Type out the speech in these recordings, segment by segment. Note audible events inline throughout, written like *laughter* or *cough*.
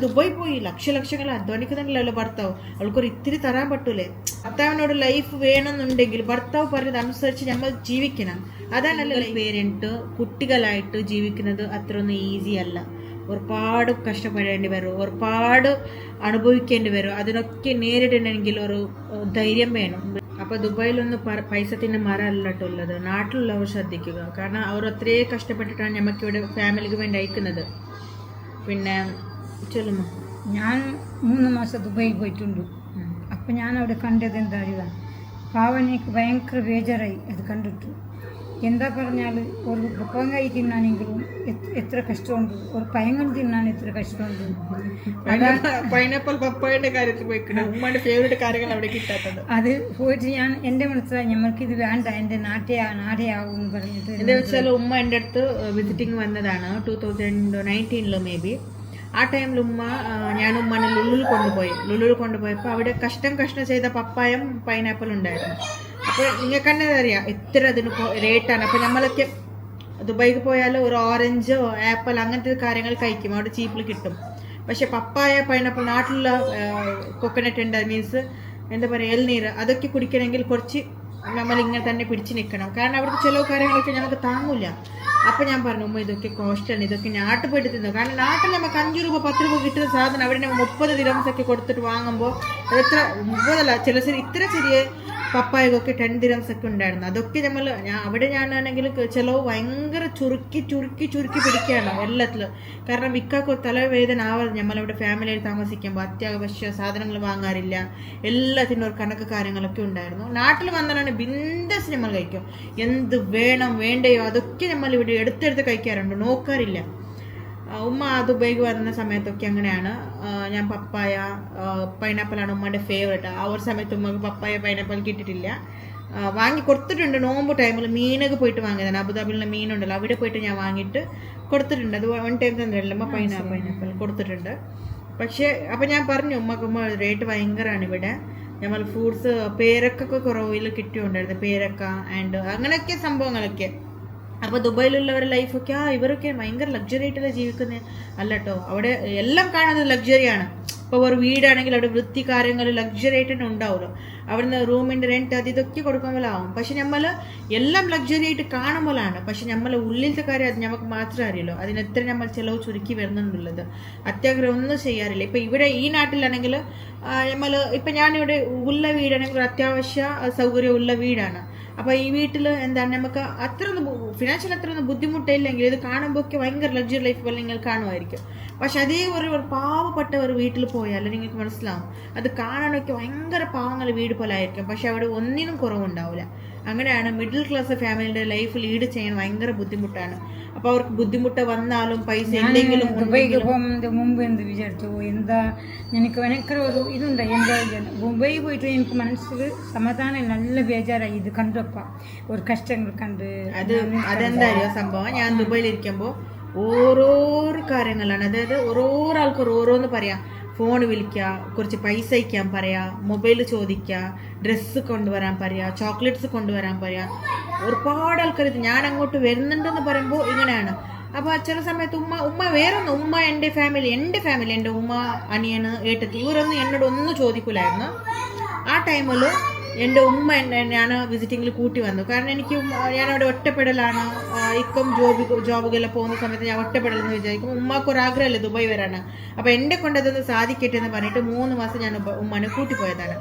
Dubai പോയി ലക്ഷലക്ഷങ്ങൾ അധ്വാനിക്കുന്നുണ്ടല്ലോ ഭർത്താവ്. അവൾക്കൊരു ഇത്തിരി തരാൻ പറ്റൂലേ. ഭർത്താവിനോട് ലൈഫ് വേണമെന്നുണ്ടെങ്കിൽ ഭർത്താവ് പറഞ്ഞത് അനുസരിച്ച് നമ്മൾ ജീവിക്കണം. അതാണല്ലോ പേരന്റ് കുട്ടികളായിട്ട് ജീവിക്കുന്നത് അത്ര ഒന്നും ഈസി അല്ല. ഒരുപാട് കഷ്ടപ്പെടേണ്ടി വരും ഒരുപാട് അനുഭവിക്കേണ്ടി വരും. അതിനൊക്കെ നേരിടണമെങ്കിൽ ഒരു ധൈര്യം വേണം. അപ്പൊ ദുബായിലൊന്നും പ- പൈസ തിന്ന മരമല്ല കേട്ടോ ഉള്ളത്. നാട്ടിലുള്ളവർ ശ്രദ്ധിക്കുക. കാരണം അവർ അത്രയും കഷ്ടപ്പെട്ടിട്ടാണ് നമുക്കിവിടെ ഫാമിലിക്ക് വേണ്ടി അയക്കുന്നത്. പിന്നെ ചൊല്ലുമോ ഞാൻ മൂന്ന് മാസം ദുബായിൽ പോയിട്ടുണ്ട്. അപ്പം ഞാൻ അവിടെ കണ്ടത് എന്താ അറിയുക പാവനിക്ക് ഭയങ്കര ബേജാറായി അത് കണ്ടിട്ട്. എന്താ പറഞ്ഞാൽ ഒരു പുപ്പങ്കായി തിന്നാനെങ്കിലും എത്ര- എത്ര കഷ്ടമുണ്ട്. ഒരു പയങ്ങൾ തിന്നാൻ എത്ര കഷ്ടമുണ്ട്. പൈനാപ്പിൾ പപ്പായന്റെ കാര്യത്തിൽ പോയിക്കണം ഉമ്മയുടെ ഫേവറേറ്റ് കാര്യങ്ങൾ അവിടെ കിട്ടാത്തത്. അത് പോയിട്ട് ഞാൻ എന്റെ മനസ്സിലായി ഞമ്മൾക്ക് ഇത് വേണ്ട എന്റെ നാട്ടേ നാടെയാവും ആവും എന്ന് പറഞ്ഞിട്ട് എന്താ വെച്ചാൽ ഉമ്മ എന്റെ അടുത്ത് വിസിറ്റിംഗ് വന്നതാണ്. ടൂ തൗസൻഡ് നയന്റീനിലോ മേ ബി ആ ടൈമിൽ ഉമ്മ ഞാൻ ഉമ്മനെ ലുള്ളിൽ കൊണ്ടുപോയി. ലുള്ളിൽ കൊണ്ടുപോയപ്പോൾ അവിടെ കഷ്ടം കഷ്ടം ചെയ്ത പപ്പായം പൈനാപ്പിൾ ഉണ്ടായിരുന്നു. അപ്പോൾ നിങ്ങൾക്ക് തന്നെ അറിയാം എത്ര അതിന് റേറ്റാണ് അപ്പോൾ നമ്മളൊക്കെ ദുബായിക്ക് പോയാൽ ഒരു ഓറഞ്ചോ ആപ്പിൾ അങ്ങനത്തെ കാര്യങ്ങൾ കഴിക്കും. അവിടെ ചീപ്പിൽ കിട്ടും. പക്ഷെ പപ്പായ പൈനാപ്പിൾ നാട്ടിലുള്ള കൊക്കനട്ട് ഉണ്ട്. മീൻസ് എന്താ പറയുക എൽനീര് അതൊക്കെ കുടിക്കണമെങ്കിൽ കുറച്ച് നമ്മൾ ഇങ്ങനെ തന്നെ പിടിച്ച് നിൽക്കണം. കാരണം അവിടുത്തെ ചില കാര്യങ്ങളൊക്കെ നമുക്ക് താങ്ങൂല. അപ്പം ഞാൻ പറഞ്ഞു ഉമ്മ ഇതൊക്കെ ആണ് ഇതൊക്കെ നാട്ടിൽ പോയിട്ട് തിന്നു. കാരണം നാട്ടിൽ നമുക്ക് അഞ്ച് രൂപ പത്ത് രൂപ കിട്ടുന്ന സാധനം അവിടെ നമ്മൾ മുപ്പത് ദിരംസ് ഒക്കെ കൊടുത്തിട്ട് വാങ്ങുമ്പോൾ അത് എത്ര മുപ്പതല്ല ചില ചെറിയ ഇത്ര ചെറിയ പപ്പായകൊക്കെ ടെൻ ദിരംസ് ഒക്കെ ഉണ്ടായിരുന്നു. അതൊക്കെ നമ്മൾ ഞാൻ അവിടെ ഞാനാണെങ്കിൽ ചിലവ് ഭയങ്കര ചുരുക്കി ചുരുക്കി ചുരുക്കി പിടിക്കുകയാണ് എല്ലാത്തിലും. കാരണം മിക്കാക്ക് തലവേദന ആവാതെ നമ്മളവിടെ ഫാമിലിയിൽ താമസിക്കുമ്പോൾ അത്യാവശ്യ സാധനങ്ങൾ വാങ്ങാറില്ല. എല്ലാത്തിനും ഒരു കണക്ക് കാര്യങ്ങളൊക്കെ ഉണ്ടായിരുന്നു. നാട്ടിൽ വന്നാലാണ് ബിന്ദസ് നമ്മൾ കഴിക്കും. എന്ത് വേണം വേണ്ടയോ അതൊക്കെ നമ്മൾ ഇവിടെ എടുത്തെടുത്ത് കഴിക്കാറുണ്ട്. നോക്കാറില്ല. ഉമ്മ ദുബൈക്ക് വരുന്ന സമയത്തൊക്കെ അങ്ങനെയാണ്. ഞാൻ പപ്പായ പൈനാപ്പിളാണ് ഉമ്മയുടെ ഫേവറേറ്റ് ആ ഒരു സമയത്ത് ഉമ്മക്ക് പപ്പായ പൈനാപ്പിൾ കിട്ടിയിട്ടില്ല. വാങ്ങി കൊടുത്തിട്ടുണ്ട്. നോമ്പ് ടൈമിൽ മീനൊക്കെ പോയിട്ട് വാങ്ങിയതാണ്. അബുദാബിയിലുള്ള മീനുണ്ടല്ലോ അവിടെ പോയിട്ട് ഞാൻ വാങ്ങിയിട്ട് കൊടുത്തിട്ടുണ്ട്. അത് വൺ ടൈം തന്നിട്ടില്ല ഉമ്മ പൈനാ പൈനാപ്പിൾ കൊടുത്തിട്ടുണ്ട്. പക്ഷേ അപ്പം ഞാൻ പറഞ്ഞു ഉമ്മക്ക് ഉമ്മ റേറ്റ് ഭയങ്കരമാണ് ഇവിടെ. നമ്മൾ ഫ്രൂട്ട്സ് പേരക്കൊക്കെ കുറവിൽ കിട്ടിയുണ്ടായിരുന്നു പേരക്ക ആൻഡ് അങ്ങനെയൊക്കെ സംഭവങ്ങളൊക്കെ. അപ്പൊ ദുബായിലുള്ളവരുടെ ലൈഫൊക്കെ ആ ഇവരൊക്കെ ഭയങ്കര ലക്ഷറി ആയിട്ടല്ലേ ജീവിക്കുന്നത് അല്ല കേട്ടോ അവിടെ എല്ലാം കാണുന്നത് ലക്ഷറിയാണ് ഇപ്പോൾ ഒരു വീടാണെങ്കിൽ അവിടെ വൃത്തി കാര്യങ്ങൾ ലക്ഷറി ആയിട്ട് തന്നെ ഉണ്ടാവുമല്ലോ. അവിടുന്ന് റൂമിന്റെ റെന്റ് അത് ഇതൊക്കെ കൊടുക്കുമ്പോഴാവും പക്ഷെ നമ്മൾ എല്ലാം ലക്ഷറി ആയിട്ട് കാണുമ്പോഴാണ് പക്ഷെ നമ്മൾ ഉള്ളിലത്തെ കാര്യം അത് നമുക്ക് മാത്രമേ അറിയുള്ളൂ അതിന് എത്ര നമ്മൾ ചിലവ് ചുരുക്കി വരുന്നുണ്ടുള്ളത് അത്യാഗ്രഹം ഒന്നും ചെയ്യാറില്ല. ഇപ്പൊ ഇവിടെ ഈ നാട്ടിലാണെങ്കിൽ നമ്മൾ ഇപ്പൊ ഞാനിവിടെ ഉള്ള വീടാണെങ്കിൽ അത്യാവശ്യ സൗകര്യം ഉള്ള വീടാണ്. അപ്പൊ ഈ വീട്ടിൽ എന്താണ് നമുക്ക് അത്ര ഒന്നും ഫിനാൻഷ്യൽ അത്ര ഒന്നും ബുദ്ധിമുട്ടില്ലെങ്കിൽ ഇത് കാണുമ്പോൾ ഒക്കെ ഭയങ്കര ലക്ഷറി ലൈഫ് പോലെ നിങ്ങൾ കാണുമായിരിക്കും. പക്ഷെ അതേ ഒരു പാവപ്പെട്ട ഒരു വീട്ടിൽ പോയാൽ നിങ്ങൾക്ക് മനസ്സിലാവും. അത് കാണാനൊക്കെ ഭയങ്കര പാവങ്ങൾ വീട് പോലെ ആയിരിക്കും പക്ഷെ അവിടെ ഒന്നിനും കുറവുണ്ടാവില്ല അങ്ങനെയാണ് മിഡിൽ ക്ലാസ് ഫാമിലിയുടെ ലൈഫ് ലീഡ് ചെയ്യാൻ ഭയങ്കര ബുദ്ധിമുട്ടാണ്. അപ്പൊ അവർക്ക് ബുദ്ധിമുട്ട് വന്നാലും പൈസ എന്തെങ്കിലും ദുബൈക്ക് പോകുന്നതിന് മുമ്പ് എന്ത് വിചാരിച്ചു? എന്താ? എനിക്ക് ഒരു ഇതുണ്ട്. എന്താ മുംബൈ പോയിട്ട് എനിക്ക് മനസ്സിൽ സമാധാനം നല്ല ബേജാറായി. ഇത് കണ്ടപ്പോ ഒരു കഷ്ടങ്ങൾ കണ്ട് അത് അതെന്തായാലും സംഭവം? ഞാൻ ദുബായിൽ ഇരിക്കുമ്പോൾ ഓരോരോ കാര്യങ്ങളാണ്. അതായത് ഓരോ ആൾക്കാർ ഓരോന്ന് പറയാം. ഫോൺ വിളിക്കുക കുറച്ച് പൈസ അയക്കാൻ പറയുക മൊബൈൽ ചോദിക്കുക ഡ്രസ്സ് കൊണ്ടുവരാൻ പറയുക ചോക്ലേറ്റ്സ് കൊണ്ടുവരാൻ പറയുക ഒരുപാട് ആൾക്കാർ ഞാൻ അങ്ങോട്ട് വരുന്നുണ്ടെന്ന് പറയുമ്പോൾ ഇങ്ങനെയാണ്. അപ്പോൾ ചില സമയത്ത് ഉമ്മ ഉമ്മ വേറൊന്നും ഉമ്മ എന്റെ ഫാമിലി എന്റെ ഫാമിലി എന്റെ ഉമ്മ അനിയന് ഏട്ടത്തി ഇവരൊന്നും എന്നോട് ഒന്നും ചോദിക്കില്ലായിരുന്നു ആ ടൈമിൽ എന്റെ ഉമ്മ എന്നെ ഞാൻ വിസിറ്റിങ്ങിൽ കൂട്ടി വന്നു. കാരണം എനിക്ക് ഞാനവിടെ ഒറ്റപ്പെടലാണ്. ഇപ്പം ജോബ് ജോബുകളെല്ലാം പോകുന്ന സമയത്ത് ഞാൻ ഒറ്റപ്പെടലെന്ന് വിചാരിക്കും. ഉമ്മക്ക് ഒരു ദുബായ് വരാണ് അപ്പോൾ എന്റെ കൊണ്ട് അതൊന്ന് സാധിക്കട്ടെ എന്ന് പറഞ്ഞിട്ട് മൂന്ന് മാസം ഞാൻ ഉമ്മനെ കൂട്ടി പോയതാണ്.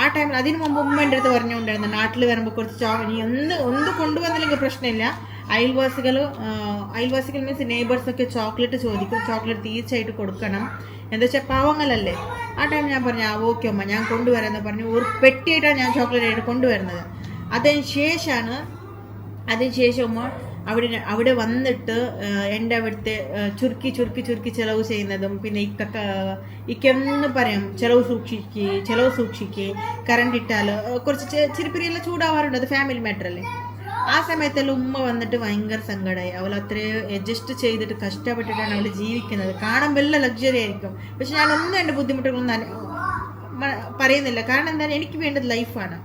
ആ ടൈമിൽ അതിന് മുമ്പ് ഉമ്മ എന്റെ അടുത്ത് പറഞ്ഞുകൊണ്ടിരുന്നു നാട്ടിൽ വരുമ്പോൾ കുറച്ച് നീ എന്ത് ഒന്ന് കൊണ്ടുവന്നില്ലെങ്കിൽ പ്രശ്നമില്ല. അയൽവാസികൾ അയൽവാസികൾ മീൻസ് നെയ്ബേഴ്സ് ഒക്കെ ചോക്ലേറ്റ് ചോദിക്കും. ചോക്ലേറ്റ് തീർച്ചയായിട്ട് കൊടുക്കണം. എന്താ വെച്ചാൽ പാവങ്ങളല്ലേ? ആ ടൈം ഞാൻ പറഞ്ഞു ആ ഓക്കെ അമ്മ ഞാൻ കൊണ്ടുവരാമെന്ന് പറഞ്ഞു ഒരു പെട്ടിയായിട്ടാണ് ഞാൻ ചോക്ലേറ്റ് ആയിട്ട് കൊണ്ടുവരുന്നത്. അതിന് ശേഷമാണ് അതിന് ശേഷം അവിടെ അവിടെ വന്നിട്ട് എന്റെ അവിടുത്തെ ചുരുക്കി ചുരുക്കി ചുരുക്കി ചിലവ് ചെയ്യുന്നതും പിന്നെ ഇക്കൊക്കെ ഇക്കെന്ന് പറയാം ചിലവ് സൂക്ഷിക്കുക ചിലവ് സൂക്ഷിക്കുക കറണ്ട് ഇട്ടാൽ കുറച്ച് ചെ- ചിരിപ്പിരിയെല്ലാം ചൂടാവാറുണ്ട് അത് ഫാമിലി മാറ്റർ അല്ലേ? ആ സമയത്തെല്ലാം ഉമ്മ വന്നിട്ട് ഭയങ്കര സങ്കടമായി അവൾ അത്രയും അഡ്ജസ്റ്റ് ചെയ്തിട്ട് കഷ്ടപ്പെട്ടിട്ടാണ് അവൾ ജീവിക്കുന്നത്. കാണുമ്പോൾ എല്ലാം ലക്ഷറി ആയിരിക്കും. പക്ഷെ ഞാൻ ഒന്നും എന്റെ ബുദ്ധിമുട്ടുകളൊന്നും പറയുന്നില്ല. കാരണം എന്താണ് എനിക്ക് വേണ്ടത് ലൈഫാണ്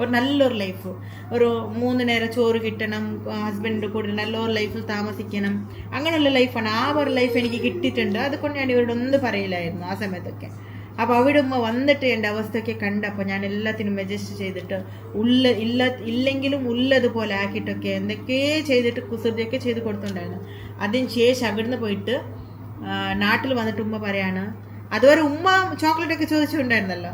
ഒരു നല്ലൊരു ലൈഫ് ഒരു മൂന്ന് നേരം ചോറ് കിട്ടണം ഹസ്ബൻഡിന്റെ കൂടെ നല്ലൊരു ലൈഫിൽ താമസിക്കണം. അങ്ങനെയുള്ള ലൈഫാണ് ആ ഒരു ലൈഫ് എനിക്ക് കിട്ടിയിട്ടുണ്ട്. അതുകൊണ്ട് ഞാൻ ഇവരോട് ഒന്നും പറയില്ലായിരുന്നു ആ സമയത്തൊക്കെ. അപ്പോൾ അവിടെ ഉമ്മ വന്നിട്ട് എന്റെ അവസ്ഥയൊക്കെ കണ്ടപ്പോൾ ഞാൻ എല്ലാത്തിനും അഡ്ജസ്റ്റ് ചെയ്തിട്ട് ഉള്ള ഇല്ല ഇല്ലെങ്കിലും ഉള്ളതുപോലെ ആക്കിയിട്ടൊക്കെ എന്തൊക്കെയോ ചെയ്തിട്ട് കുസൃതിയൊക്കെ ചെയ്ത് കൊടുത്തിട്ടുണ്ടായിരുന്നു. അതിന് ശേഷം അവിടുന്ന് പോയിട്ട് നാട്ടിൽ വന്നിട്ട് ഉമ്മ പറയാണ് അതുവരെ ഉമ്മ ചോക്ലേറ്റ് ഒക്കെ ചോദിച്ചിട്ടുണ്ടായിരുന്നല്ലോ.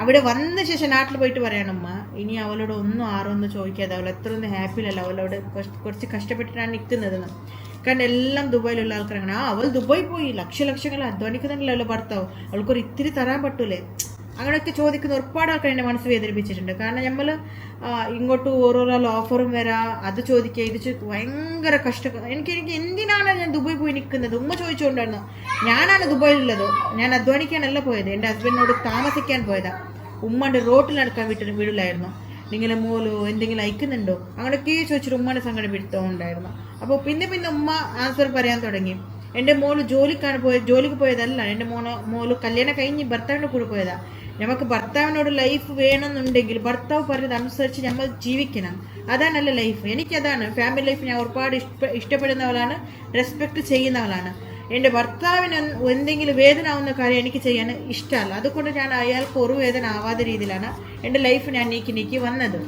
അവിടെ വന്ന ശേഷം നാട്ടിൽ പോയിട്ട് പറയണം ഉമ്മ ഇനി അവളോട് ഒന്നും ആരൊന്നും ചോദിക്കാതെ അവൾ എത്ര ഒന്നും ഹാപ്പിയിലല്ല അവളോട് കുറച്ച് കഷ്ടപ്പെട്ടിട്ടാണ് നിൽക്കുന്നതെന്ന് കാരണം എല്ലാം ദുബായിലുള്ള ആൾക്കാരാണ്. ആ അവൾ ദുബായി പോയി ലക്ഷ ലക്ഷങ്ങൾ അധ്വാനിക്കുന്നുണ്ടല്ലോ ഭർത്താവ്. അവൾക്കൊരു ഇത്തിരി തരാൻ പറ്റൂലേ. അങ്ങനെയൊക്കെ ചോദിക്കുന്ന ഒരുപാട് ആൾക്കാർ എന്റെ മനസ്സ് വേദനിപ്പിച്ചിട്ടുണ്ട്. കാരണം നമ്മൾ ഇങ്ങോട്ട് ഓരോരോ ഓഫറും വരാ അത് ചോദിക്കുക ഇത് ഭയങ്കര കഷ്ട എനിക്ക് എനിക്ക് എന്തിനാണ് ഞാൻ ദുബായി പോയി നിൽക്കുന്നത് ഉമ്മ ചോദിച്ചുകൊണ്ടായിരുന്നു ഞാനാണ് ദുബായിലുള്ളത്. ഞാൻ അധ്വാനിക്കാനല്ല പോയത്. എന്റെ ഹസ്ബൻഡിനോട് താമസിക്കാൻ പോയതാ. ഉമ്മന്റെ റോട്ടിൽ നടക്കാൻ വീട്ടിൽ വീടിലായിരുന്നു നിങ്ങളെ മോലോ എന്തെങ്കിലും അയക്കുന്നുണ്ടോ? അങ്ങനെയൊക്കെ ചോദിച്ചിട്ട് ഉമ്മനെ സങ്കടം പിടുത്തമുണ്ടായിരുന്നു അപ്പോൾ പിന്നെ പിന്നെ ഉമ്മ ആൻസർ പറയാൻ തുടങ്ങി. എന്റെ മോൾ ജോലിക്കാണ് പോയത് ജോലിക്ക് പോയതല്ല. എന്റെ മോനെ മോൾ കല്യാണം കഴിഞ്ഞ് ഭർത്താവിന്റെ കൂടെ പോയതാ. നമുക്ക് ഭർത്താവിനോട് ലൈഫ് വേണമെന്നുണ്ടെങ്കിൽ ഭർത്താവ് പറഞ്ഞത് അനുസരിച്ച് നമ്മൾ ജീവിക്കണം. അതാണല്ല ലൈഫ് എനിക്കതാണ് ഫാമിലി ലൈഫ് ഞാൻ ഒരുപാട് ഇഷ്ട ഇഷ്ടപ്പെടുന്നവളാണ് റെസ്പെക്ട് ചെയ്യുന്നവളാണ് എന്റെ ഭർത്താവിന് എന്തെങ്കിലും വേദന ആവുന്ന കാര്യം എനിക്ക് ചെയ്യാൻ ഇഷ്ടമല്ല. അതുകൊണ്ട് ഞാൻ അയാൾക്ക് ഒരു വേദന ആവാത്ത രീതിയിലാണ് എന്റെ ലൈഫ് ഞാൻ നീക്കി നീക്കി വന്നത്.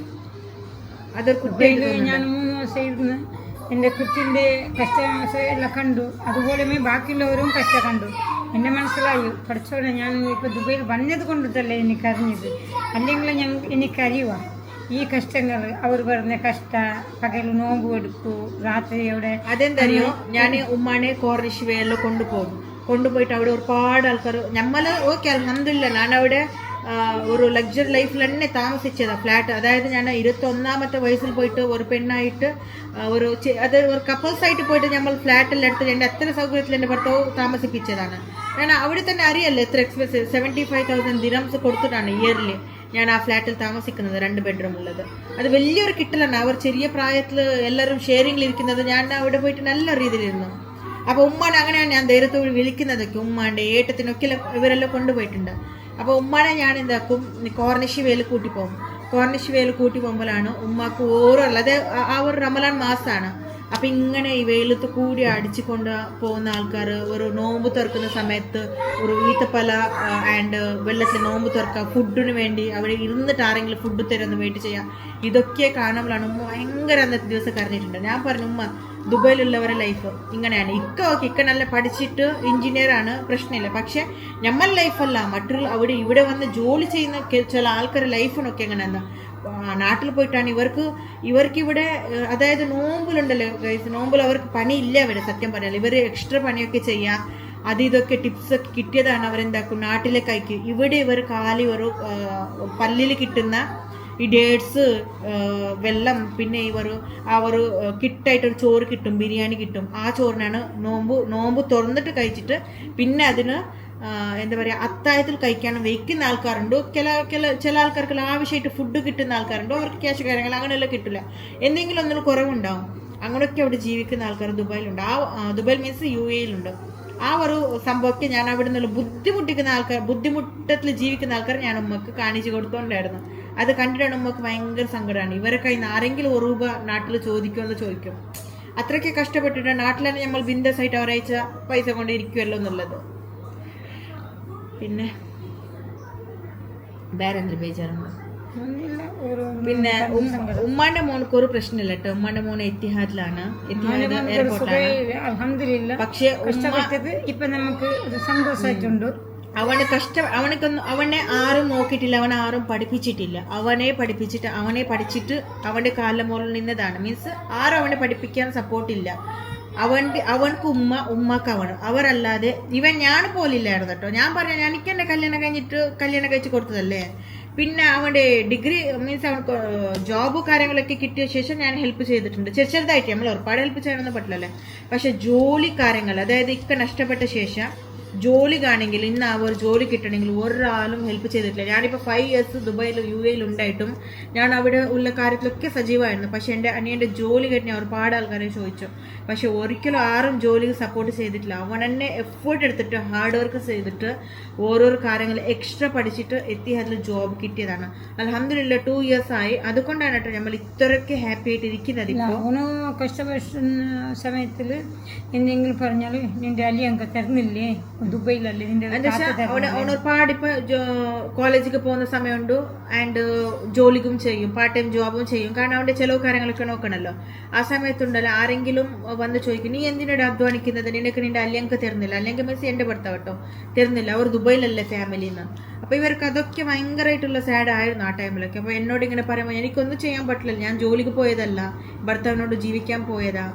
അതൊരു കുട്ടിയായിട്ട് ഞാൻ മൂന്ന് ദിവസം ഇരുന്ന് എന്റെ കുട്ടിന്റെ കഷ്ട എല്ലാം കണ്ടു. അതുപോലെ ബാക്കിയുള്ളവരും കഷ്ട കണ്ടു. എന്റെ മനസ്സിലായി. പഠിച്ചോടെ ഞാൻ ഇപ്പോൾ ദുബൈയിൽ വന്നത് കൊണ്ടിട്ടല്ലേ എനിക്കറിഞ്ഞത്. അല്ലെങ്കിൽ ഞാൻ എനിക്കറിയുക ഈ കഷ്ടങ്ങൾ അവർ പറഞ്ഞ കഷ്ട പകൽ നോമ്പ് എടുക്കൂ രാത്രിയോടെ അതെന്തറിയോ? ഞാൻ ഉമ്മാനെ കോർണിഷ് വേയെല്ലാം കൊണ്ടുപോകും. കൊണ്ടുപോയിട്ട് അവിടെ ഒരുപാട് ആൾക്കാർ നമ്മൾ ഓക്കെ അലഹമില്ല ഞാൻ അവിടെ ഒരു ലക്ഷറി ലൈഫിൽ തന്നെ താമസിച്ചതാണ് ഫ്ലാറ്റ് അതായത് ഞാൻ ഇരുപത്തൊന്നാമത്തെ വയസ്സിൽ പോയിട്ട് ഒരു പെണ്ണായിട്ട് ഒരു അത് ഒരു കപ്പിൾസ് ആയിട്ട് പോയിട്ട് നമ്മൾ ഫ്ലാറ്റിൽ എടുത്ത് എന്റെ അത്ര സൗകര്യത്തിൽ എന്റെ ഭർത്താവ് താമസിപ്പിച്ചതാണ്. ഞാൻ അവിടെ തന്നെ അറിയല്ലേ എത്ര expense seventy five thousand dirhams കൊടുത്തിട്ടാണ് ഇയർലി ഞാൻ ആ ഫ്ലാറ്റിൽ താമസിക്കുന്നത് രണ്ട് ബെഡ്റൂം ഉള്ളത്. അത് വലിയൊരു കിട്ടലാണ്. അവർ ചെറിയ പ്രായത്തിൽ എല്ലാവരും ഷെയറിംഗിൽ ഇരിക്കുന്നത് ഞാൻ അവിടെ പോയിട്ട് നല്ല രീതിയിലിരുന്നു. അപ്പോൾ ഉമ്മാനെ അങ്ങനെയാണ് ഞാൻ ധൈര്യത്തോട് വിളിക്കുന്നതൊക്കെ ഉമ്മാന്റെ ഏട്ടത്തിനൊക്കെ ഇവരെല്ലാം കൊണ്ടുപോയിട്ടുണ്ട്. അപ്പോൾ ഉമ്മാനെ ഞാൻ എന്താക്കും കോർണിഷ് വേൽ കൂട്ടി പോകും. കോർണിഷ് വേൽ കൂട്ടി പോകുമ്പോഴാണ് ഉമ്മാക്ക് ഓരോ അതായത് ആ ഒരു റമലാൻ മാസമാണ് അപ്പം ഇങ്ങനെ ഈ വെയിലത്ത് കൂടി അടിച്ചു കൊണ്ട് പോകുന്ന ആൾക്കാർ ഒരു നോമ്പ് തുറക്കുന്ന സമയത്ത് ഒരു ഈത്തപ്പല ആൻഡ് വെള്ളത്തിൽ നോമ്പ് തുറക്കുക ഫുഡിന് വേണ്ടി അവിടെ ഇരുന്നിട്ട് ആരെങ്കിലും ഫുഡ് തരുമെന്ന് വെയിറ്റ് ചെയ്യുക. ഇതൊക്കെ കാണുമ്പോഴാണ് ഉമ്മ ഭയങ്കര അന്നത്തെ ദിവസം കരഞ്ഞിട്ടുണ്ട്. ഞാൻ പറഞ്ഞു ഉമ്മ ദുബായിലുള്ളവരെ ലൈഫ് ഇങ്ങനെയാണ്. ഇക്ക ഓക്കെ ഇക്ക നല്ല പഠിച്ചിട്ട് എഞ്ചിനീയർ ആണ്. പ്രശ്നമില്ല. പക്ഷേ നമ്മൾ ലൈഫല്ല മറ്റുള്ള അവിടെ ഇവിടെ വന്ന് ജോലി ചെയ്യുന്ന ചില ആൾക്കാരുടെ ലൈഫിനൊക്കെ എങ്ങനെയാണ് നാട്ടിൽ പോയിട്ടാണ് ഇവർക്ക് ഇവർക്ക് ഇവിടെ ഏഹ്, അതായത് നോമ്പിലുണ്ടല്ലോ ഗൈസ് നോമ്പിൽ അവർക്ക് പണിയില്ല ഇവിടെ സത്യം പറയാൻ ഇവർ എക്സ്ട്രാ പണിയൊക്കെ ചെയ്യാം. അത് ഇതൊക്കെ ടിപ്സ് ഒക്കെ കിട്ടിയതാണ് അവരെന്താക്കും? നാട്ടിലേക്ക് അയക്കും. ഇവിടെ ഇവർ കാലി ഒരു പല്ലിൽ കിട്ടുന്ന ഈ ഡേറ്റ്സ് വെള്ളം പിന്നെ ഇവർ ആ ഒരു കിട്ടായിട്ടൊരു ചോറ് കിട്ടും ബിരിയാണി കിട്ടും. ആ ചോറിനാണ് നോമ്പ് നോമ്പ് തുറന്നിട്ട് കഴിച്ചിട്ട് പിന്നെ അതിന് എന്താ പറയുക അത്തായത്തിൽ കഴിക്കാൻ വെക്കുന്ന ആൾക്കാരുണ്ട്. ചില ചില ചില ആൾക്കാർക്ക് ആവശ്യമായിട്ട് ഫുഡ് കിട്ടുന്ന ആൾക്കാരുണ്ട്. അവർക്ക് ക്യാഷ് കാര്യങ്ങൾ അങ്ങനെയെല്ലാം കിട്ടില്ല എന്തെങ്കിലും ഒന്നും കുറവുണ്ടാവും. അങ്ങനെയൊക്കെ അവിടെ ജീവിക്കുന്ന ആൾക്കാർ ദുബായിലുണ്ട്. ആ, ദുബായിൽ മീൻസ് യു എയിലുണ്ട്. ആ ഒരു സംഭവമൊക്കെ ഞാൻ അവിടെ നിന്നുള്ള ബുദ്ധിമുട്ടിക്കുന്ന ആൾക്കാർ ബുദ്ധിമുട്ടത്തിൽ ജീവിക്കുന്ന ആൾക്കാർ ഞാൻ ഉമ്മക്ക് കാണിച്ചു കൊടുത്തോണ്ടായിരുന്നു. അത് കണ്ടിട്ടാണ് നമുക്ക് ഭയങ്കര സങ്കടമാണ് ഇവരെ കയ്യിൽ നിന്ന് ആരെങ്കിലും ഒരു രൂപ നാട്ടിൽ ചോദിക്കുമെന്ന് ചോദിക്കും. അത്രയ്ക്ക് കഷ്ടപ്പെട്ടിട്ട് നാട്ടിലെ നമ്മൾ ബിന്ദസ് ആയിട്ട് ഒരാഴ്ച പൈസ കൊണ്ട് ഇരിക്കുമല്ലോ എന്നുള്ളത്. പിന്നെ വേറെ എന്തൊരു ഒന്നുമില്ല പിന്നെ ഉമ്മ- ഉമ്മാന്റെ മോൾക്ക് ഒരു പ്രശ്നമില്ല കേട്ടോ. ഉമ്മാന്റെ മോൻ എത്തിഹാദിലാണ് എത്തിഹാദ് എയർപോർട്ടാണ്. പക്ഷെ ഇപ്പൊ നമുക്ക് സന്തോഷമായിട്ടുണ്ട്. അവന് കഷ്ടം അവനക്കൊന്നും അവനെ ആരും നോക്കിയിട്ടില്ല അവനെ ആരും പഠിപ്പിച്ചിട്ടില്ല. അവനെ പഠിപ്പിച്ചിട്ട് അവനെ പഠിച്ചിട്ട് അവന്റെ കാലം മുകളിൽ നിന്നതാണ്. മീൻസ് ആരും അവനെ പഠിപ്പിക്കാൻ സപ്പോർട്ടില്ല അവന്റെ അവൻക്ക് ഉമ്മ ഉമ്മക്ക് അവൻ. അവരല്ലാതെ ഇവൻ ഞാൻ പോലില്ലായിരുന്നു കേട്ടോ. ഞാൻ പറഞ്ഞു എനിക്ക് എന്റെ കല്യാണം കഴിഞ്ഞിട്ട് കല്യാണം കഴിച്ച് കൊടുത്തതല്ലേ? പിന്നെ അവന്റെ ഡിഗ്രി മീൻസ് അവൻക്ക് ജോബ് കാര്യങ്ങളൊക്കെ കിട്ടിയ ശേഷം ഞാൻ ഹെൽപ്പ് ചെയ്തിട്ടുണ്ട്. ചെറു ചെറുതായിട്ട് നമ്മൾ ഒരുപാട് ഹെൽപ്പ് ചെയ്യണമെന്ന് പറ്റില്ലല്ലേ? പക്ഷെ ജോലി കാര്യങ്ങൾ അതായത് ഇക്ക നഷ്ടപ്പെട്ട ശേഷം ജോലിക്കാണെങ്കിൽ ഇന്ന് ആ ഒരു ജോലി കിട്ടണമെങ്കിൽ ഒരാളും ഹെൽപ്പ് ചെയ്തിട്ടില്ല. ഞാനിപ്പോൾ ഫൈവ് ഇയേഴ്സ് ദുബായിൽ യു എയിൽ ഉണ്ടായിട്ടും ഞാൻ അവിടെ ഉള്ള കാര്യത്തിലൊക്കെ സജീവമായിരുന്നു. പക്ഷേ എന്റെ അനിയന്റെ ജോലി കിട്ടിയ ഒരുപാട് ആൾക്കാരെ ചോദിച്ചു. പക്ഷേ ഒരിക്കലും ആരും ജോലിക്ക് സപ്പോർട്ട് ചെയ്തിട്ടില്ല. അവൻ തന്നെ എഫേർട്ട് എടുത്തിട്ട് ഹാർഡ് വർക്ക് ചെയ്തിട്ട് ഓരോരോ കാര്യങ്ങൾ എക്സ്ട്രാ പഠിച്ചിട്ട് എത്തി അതിൽ ജോബ് കിട്ടിയതാണ്. അലഹമില്ല ടു ഇയേഴ്സ് ആയി. അതുകൊണ്ടാണ് കേട്ടോ നമ്മൾ ഇത്രയൊക്കെ ഹാപ്പി ആയിട്ട് ഇരിക്കുന്നത് അവന് കഷ്ടപ്പെടുന്ന സമയത്തിൽ എന്തെങ്കിലും പറഞ്ഞാൽ നിന്റെ അലി അങ്ങ് തരുന്നില്ലേ? ദുബൈയിലല്ലേ നിന്റെ? ഒരുപാട് ഇപ്പൊ കോളേജിൽ പോകുന്ന സമയമുണ്ട്. ആൻഡ് ജോലിക്കും ചെയ്യും പാർട്ട് ടൈം ജോബും ചെയ്യും. കാരണം അവന്റെ ചെലവ് കാര്യങ്ങളൊക്കെ നോക്കണല്ലോ. ആ സമയത്തുണ്ടല്ലോ ആരെങ്കിലും വന്ന് ചോദിക്കും നീ എന്തിനാണ് അധ്വാനിക്കുന്നത്? നിനക്ക് നിന്റെ അല്യങ്ക് തരുന്നില്ല. അല്ലെങ്കിൽ മീൻസ് എന്റെ ഭർത്താവ് കേട്ടോ തരുന്നില്ല. അവർ ദുബൈയിലല്ലേ ഫാമിലിന്ന് അപ്പൊ ഇവർക്ക് അതൊക്കെ ഭയങ്കരമായിട്ടുള്ള സാഡ് ആയിരുന്നു ആ ടൈമിലൊക്കെ അപ്പൊ എന്നോട് ഇങ്ങനെ പറയുമ്പോൾ എനിക്കൊന്നും ചെയ്യാൻ പറ്റില്ല ഞാൻ ജോലിക്ക് പോയതല്ല. ഭർത്താവിനോട് ജീവിക്കാൻ പോയതാ.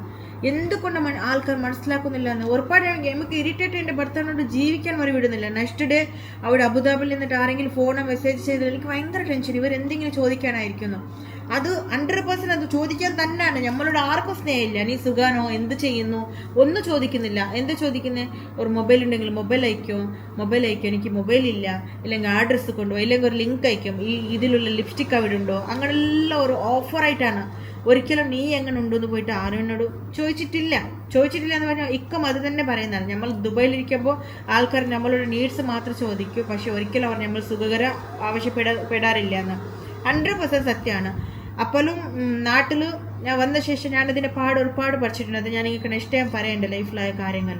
എന്തുകൊണ്ട് ആൾക്കാർ മനസ്സിലാക്കുന്നില്ല എന്ന് ഒരുപാട് നമുക്ക് ഇറിറ്റേറ്റ് എന്റെ ഭർത്താവിനോട് ജീവിക്കാൻ വരെ വിടുന്നില്ല. നെക്സ്റ്റ് ഡേ അവിടെ അബുദാബിയിൽ നിന്നിട്ട് ആരെങ്കിലും ഫോണോ മെസ്സേജ് ചെയ്താൽ എനിക്ക് ഭയങ്കര ടെൻഷൻ ഇവർ എന്തെങ്കിലും ചോദിക്കാനായിരിക്കുന്നു. അത് ഹൺഡ്രഡ് പെർസെന്റ് അത് ചോദിക്കാൻ തന്നെയാണ്. നമ്മളോട് ആർക്കും സ്നേഹമില്ല. നീ സുഖാനോ എന്ത് ചെയ്യുന്നു? ഒന്നും ചോദിക്കുന്നില്ല. എന്ത് ചോദിക്കുന്നത് ഒരു മൊബൈൽ ഉണ്ടെങ്കിൽ മൊബൈൽ അയക്കോ? മൊബൈൽ അയക്കോ? എനിക്ക് മൊബൈൽ ഇല്ല. ഇല്ലെങ്കിൽ അഡ്രസ്സ് കൊണ്ടുപോകും ഇല്ലെങ്കിൽ ഒരു ലിങ്ക് അയക്കും. ഈ ഇതിലുള്ള ലിപ്സ്റ്റിക് അവിടെ ഉണ്ടോ? അങ്ങനെയുള്ള ഒരു ഓഫറായിട്ടാണ് ഒരിക്കലും നീ എങ്ങനെ ഉണ്ടെന്ന് പോയിട്ട് ആരും എന്നോട് ചോദിച്ചിട്ടില്ല. ചോദിച്ചിട്ടില്ല എന്ന് പറഞ്ഞാൽ ഇക്കം അത് തന്നെ പറയുന്നതാണ്. നമ്മൾ ദുബായിലിരിക്കുമ്പോൾ ആൾക്കാർ നമ്മളോട് നീഡ്സ് മാത്രം ചോദിക്കും. പക്ഷെ ഒരിക്കലും അവർ നമ്മൾ സുഖകര ആവശ്യപ്പെടാറില്ല എന്ന്. ഹൺഡ്രഡ് പെർസെന്റ് സത്യമാണ് അപ്പോഴും നാട്ടിൽ ഞാൻ വന്ന ശേഷം ഞാനതിന്റെ പാട് ഒരുപാട് പഠിച്ചിട്ടുണ്ട്. അത് ഞാൻ എനിക്ക് നെക്സ്റ്റ് ടൈം പറയേണ്ട ലൈഫിലായ കാര്യങ്ങൾ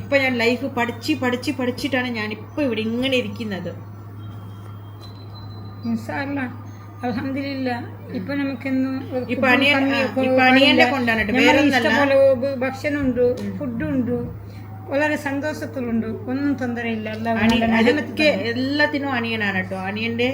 ഇപ്പം ഞാൻ ലൈഫ് പഠിച്ച് പഠിച്ച് പഠിച്ചിട്ടാണ് ഞാനിപ്പോൾ ഇവിടെ ഇങ്ങനെ ഇരിക്കുന്നത്. ഇൻഷാല്ല അൽഹംദുലില്ല. ഇപ്പൊ നമുക്കെന്നും കൊണ്ടാണ് കേട്ടോ. വേറൊന്നല്ല. ഇഷ്ടംപോലെ ഭക്ഷണമുണ്ട് ഫുഡുണ്ട്. വളരെ സന്തോഷത്തിലുണ്ട്. ഒന്നും തൊന്തരയില്ല. അതൊക്കെ എല്ലാത്തിനും അണിയനാണ് കേട്ടോ. അനിയന്റെ